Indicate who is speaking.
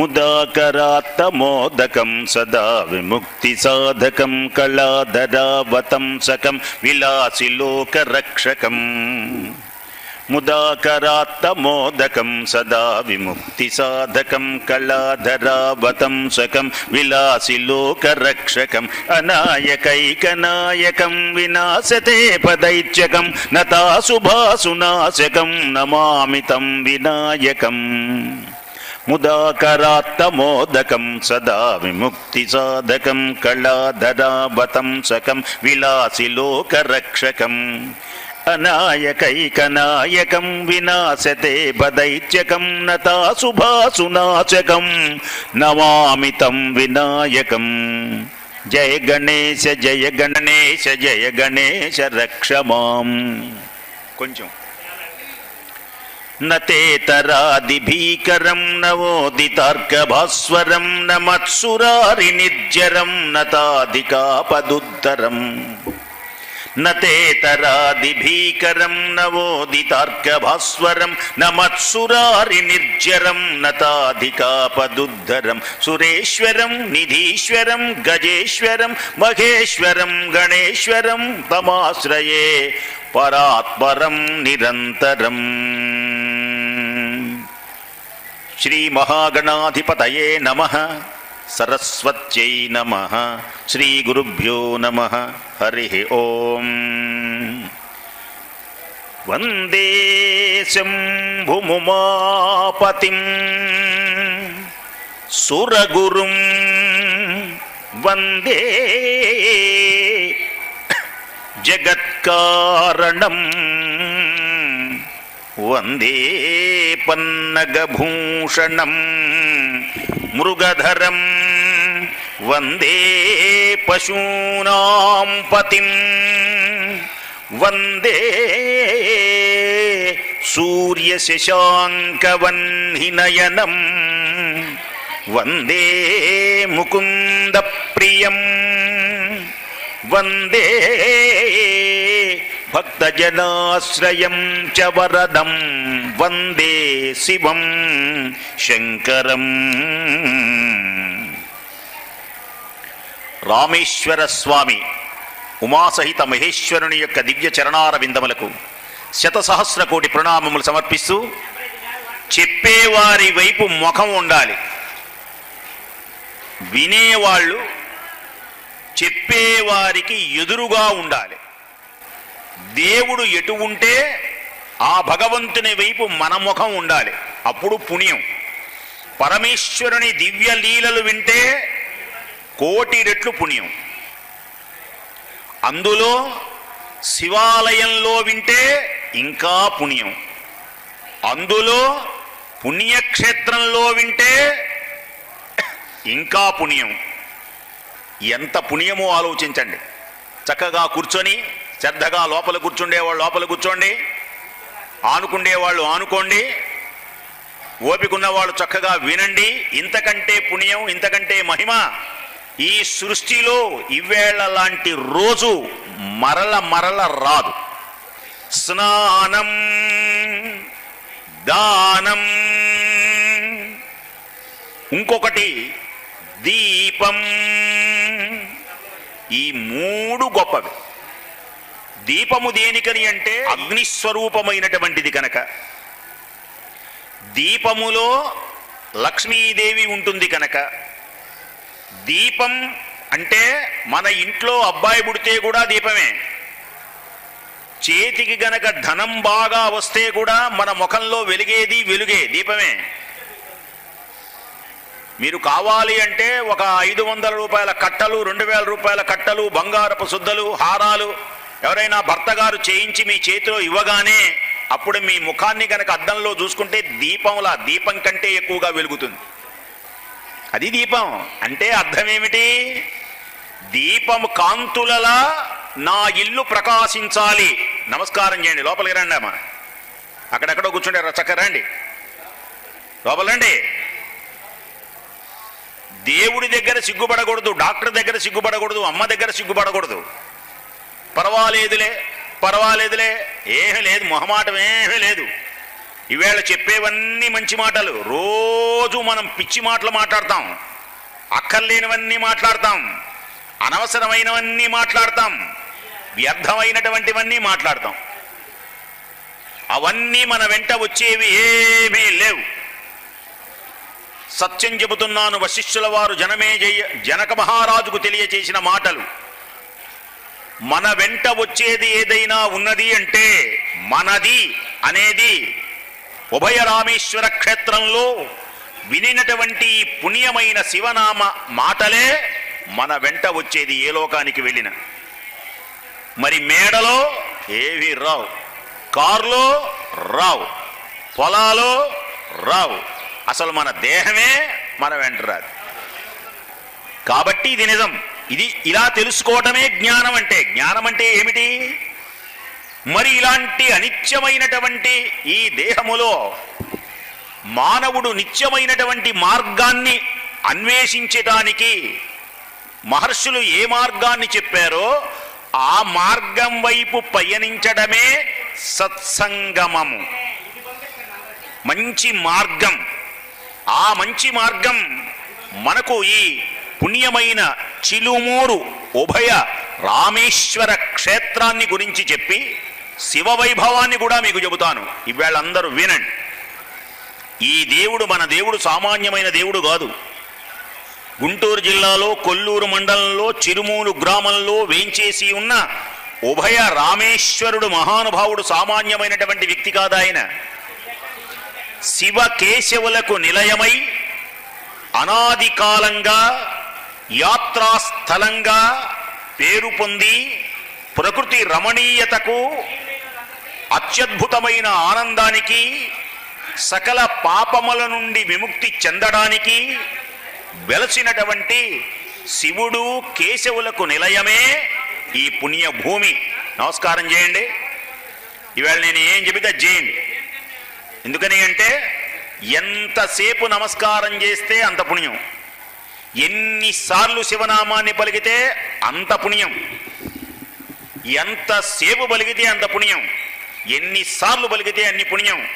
Speaker 1: ముదాకరాత్తమోదకం సదా విముక్తి సాధకం కళాధరావతంసకం విలాసిలోకరక్షకం ముదాకరాత్తమోదకం సదా విముక్తి సాధకం కళాధరావతంసకం విలాసిలోకరక్షకం అనాయకైకనాయకం వినాశతే పదైత్యకం నతాశుభాసునాశకం నమామితం వినాయకం ముదాకరాత్తమోదకం సదా విముక్తి సాధకం కళాధరావతంసకం విలాసిలోకరక్షకం అనాయకైకనాయకం వినాశతే పదైత్యకం నతాశుభాసునాశకం నమామితం వినాయకం. జయ గణేశ జయ గణేశ జయ గణేశ రక్షమాం కొంచెం నతేతరాదిభీకరం నవోదితార్కభాస్వరం న నమత్సురారి నిర్జరం నతాధికాపదుత్తరం నతేతరాదిభీకరం నవోదితార్కభాస్వరం న నమత్సురారి నిర్జరం నతాధికాపదుద్ధరం సురేశ్వరం నిధీశ్వరం గజేశ్వరం మహేశ్వరం గణేశ్వరం తమాశ్రయే పరాత్పరం నిరంతరం శ్రీమహాగణాధిపతయే నమ. సరస్వత్యై నమ. శ్రీగురుభ్యో నమ. హరి ఓం. వందే శంభుముమాపతిం. సురగురుం. వందే జగత్కారణం. వందే పన్నగభూషణం మృగధరం వందే పశూనాం పతిం వందే సూర్యశశాంకవన్హినయనం వందే ముకుందప్రియం వందే భక్తజనాశ్రయం చ వరదం వందే శివం శంకరం రామేశ్వర స్వామి ఉమాసహిత మహేశ్వరుని యొక్క దివ్య చరణార విందములకు శతసహస్ర కోటి ప్రణామములు సమర్పిస్తూ చెప్పేవారి వైపు ముఖం ఉండాలి. వినేవాళ్ళు చెప్పేవారికి ఎదురుగా ఉండాలి. దేవుడు ఎటు ఉంటే ఆ భగవంతుని వైపు మన ముఖం ఉండాలి. అప్పుడు పుణ్యం. పరమేశ్వరుని దివ్య లీలలు వింటే కోటి రెట్లు పుణ్యం. అందులో శివాలయంలో వింటే ఇంకా పుణ్యం. అందులో పుణ్యక్షేత్రంలో వింటే ఇంకా పుణ్యం. ఎంత పుణ్యమో ఆలోచించండి. చక్కగా కూర్చొని శ్రద్ధగా లోపల కూర్చుండేవాళ్ళు లోపల కూర్చోండి. ఆనుకుండేవాళ్ళు ఆనుకోండి. ఓపిక వాళ్ళు చక్కగా వినండి. ఇంతకంటే పుణ్యం ఇంతకంటే మహిమ ఈ సృష్టిలో ఇవేళ లాంటి రోజు మరల మరల రాదు. స్నానం దానం ఇంకొకటి దీపం. ఈ మూడు గొప్పవి. దీపము దేనికని అంటే అగ్నిస్వరూపమైనటువంటిది కనుక. దీపములో లక్ష్మీదేవి ఉంటుంది కనుక. దీపం అంటే మన ఇంట్లో అబ్బాయి పుడితే కూడా దీపమే. చేతికి గనక ధనం బాగా వస్తే కూడా మన ముఖంలో వెలిగేది వెలుగే దీపమే. మీరు కావాలి అంటే ఒక ఐదు వందల రూపాయల కట్టలు రెండు వేల రూపాయల కట్టలు బంగారపు శుద్ధలు హారాలు ఎవరైనా భర్త గారు చేయించి మీ చేతిలో ఇవ్వగానే అప్పుడు మీ ముఖాన్ని గనక అద్దంలో చూసుకుంటే దీపంలా దీపం కంటే ఎక్కువగా వెలుగుతుంది. అది దీపం. అంటే అర్థం ఏమిటి? దీపం కాంతులలా నా ఇల్లు ప్రకాశించాలి. నమస్కారం చేయండి. లోపలికి రండి అమ్మా. అక్కడెక్కడో కూర్చుంటే చక్కగా రండి. లోపల రండి. దేవుడి దగ్గర సిగ్గుపడకూడదు డాక్టర్ దగ్గర సిగ్గుపడకూడదు అమ్మ దగ్గర సిగ్గుపడకూడదు. పర్వాలేదులే పర్వాలేదులే ఏమీ లేదు మొహమాటం ఏమీ లేదు. ఈవేళ చెప్పేవన్నీ మంచి మాటలు రోజు మనం పిచ్చి మాటలు మాట్లాడతాం అక్కర్లేనివన్నీ మాట్లాడతాం అనవసరమైనవన్నీ మాట్లాడతాం వ్యర్థమైనటువంటివన్నీ మాట్లాడతాం. అవన్నీ మన వెంట వచ్చేవి ఏమీ లేవు. సత్యం చెబుతున్నాను వశిష్ఠుల వారు జనమే జయ జనక మహారాజుకు తెలియచేసిన మాటలు. మన వెంట వచ్చేది ఏదైనా ఉన్నది అంటే మనది అనేది ఉభయ రామేశ్వర క్షేత్రంలో వినినటువంటి ఈ పుణ్యమైన శివనామ మాటలే మన వెంట వచ్చేది ఏ లోకానికి వెళ్ళిన. మరి మేడలో ఏవి రావు? కారులో రావు. పొలాలో రావు. అసలు మన దేహమే మన వెంట రాదు. కాబట్టి ఇది నిజం. ఇది ఇలా తెలుసుకోవటమే జ్ఞానం అంటే. జ్ఞానం అంటే ఏమిటి? మరి ఇలాంటి అనిత్యమైనటువంటి ఈ దేహములో మానవుడు నిత్యమైనటువంటి మార్గాన్ని అన్వేషించటానికి మహర్షులు ఏ మార్గాన్ని చెప్పారో ఆ మార్గం వైపు పయనించడమే సత్సంగమము. మంచి మార్గం. ఆ మంచి మార్గం మనకు ఈ పుణ్యమైన చిలుమూరు ఉభయ రామేశ్వర క్షేత్రాన్ని గురించి చెప్పి శివ వైభవాన్ని కూడా మీకు చెబుతాను. ఇవాళ అందరూ వినండి. ఈ దేవుడు మన దేవుడు సామాన్యమైన దేవుడు కాదు. గుంటూరు జిల్లాలో కొల్లూరు మండలంలో చిరుమూలు గ్రామంలో వేంచేసి ఉన్న ఉభయ రామేశ్వరుడు మహానుభావుడు సామాన్యమైనటువంటి వ్యక్తి కాదు ఆయన. శివ కేశవులకు నిలయమై అనాది కాలంగా యాత్రాస్థలంగా పేరు పొంది ప్రకృతి రమణీయతకు అత్యద్భుతమైన ఆనందానికి సకల పాపముల నుండి విముక్తి చెందడానికి వెలసినటువంటి శివుడు కేశవులకు నిలయమే ఈ పుణ్య భూమి నమస్కారం చేయండి. ఇవాళ నేను ఏం చెబితే చేయండి. ఎందుకని అంటే ఎంతసేపు నమస్కారం చేస్తే అంత పుణ్యం. ఎన్నిసార్లు శివనామాన్ని పలికితే అంత పుణ్యం. ఎంతసేపు పలికితే అంత పుణ్యం. ఎన్నిసార్లు పలికితే అన్ని పుణ్యం.